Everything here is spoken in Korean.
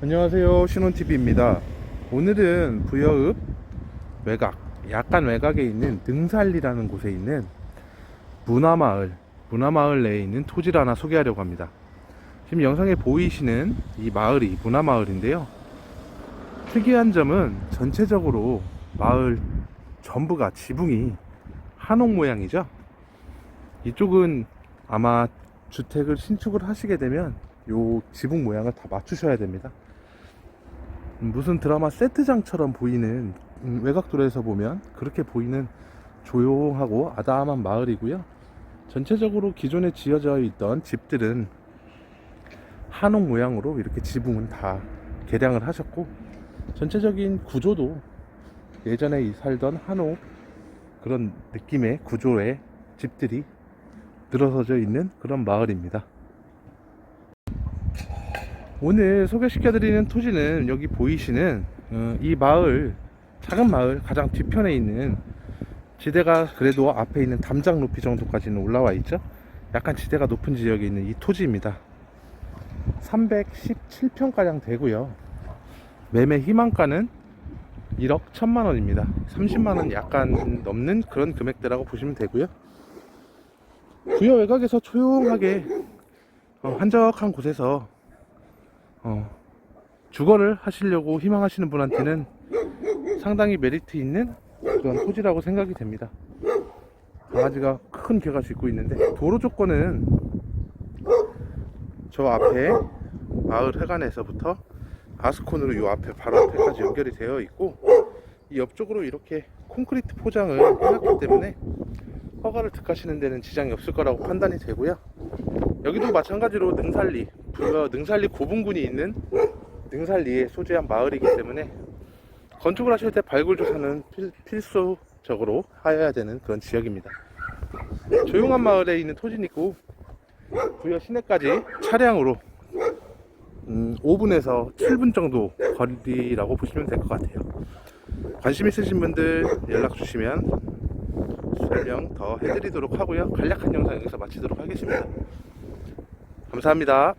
안녕하세요. 신혼TV입니다. 오늘은 부여읍 외곽 약간 외곽에 있는 능살리라는 곳에 있는 문화마을 문화마을 내에 있는 토지를 하나 소개하려고 합니다. 지금 영상에 보이시는 이 마을이 문화마을인데요. 특이한 점은 전체적으로 마을 전부가 지붕이 한옥 모양이죠. 이쪽은 아마 주택을 신축을 하시게 되면 요 지붕 모양을 다 맞추셔야 됩니다. 음, 무슨 드라마 세트장처럼 보이는 음, 외곽도로에서 보면 그렇게 보이는 조용하고 아담한 마을이고요. 전체적으로 기존에 지어져 있던 집들은 한옥 모양으로 이렇게 지붕은 다 개량을 하셨고 전체적인 구조도 예전에 이 살던 한옥 그런 느낌의 구조의 집들이 늘어서져 있는 그런 마을입니다. 오늘 소개시켜드리는 토지는 여기 보이시는 어, 이 마을 작은 마을 가장 뒤편에 있는 지대가 그래도 앞에 있는 담장 높이 정도까지는 올라와 있죠. 약간 지대가 높은 지역에 있는 이 토지입니다. 317평가량 되고요. 매매 희망가는 1억 1천만 원입니다. 30만 원 약간 넘는 그런 금액대라고 보시면 되고요. 부여 외곽에서 조용하게 어, 한적한 곳에서 어, 주거를 하시려고 희망하시는 분한테는 상당히 메리트 있는 그런 토지라고 생각이 됩니다. 강아지가 큰 개가 짖고 있는데 도로 조건은 저 앞에 마을 해관에서부터 아스콘으로 이 앞에 바로 앞에까지 연결이 되어 있고 이 옆쪽으로 이렇게 콘크리트 포장을 해놨기 때문에 허가를 득하시는 데는 지장이 없을 거라고 판단이 되고요. 여기도 마찬가지로 능살리, 부여 능살리 고분군이 있는 능살리에 소재한 마을이기 때문에 건축을 하실 때 발굴 조사는 필, 필수적으로 하여야 되는 그런 지역입니다. 조용한 마을에 있는 토지니고 부여 시내까지 차량으로 음, 5분에서 7분 정도 거리라고 보시면 될 것 같아요. 관심 있으신 분들 연락 주시면 설명 더 해드리도록 하고요. 간략한 영상 여기서 마치도록 하겠습니다. 감사합니다.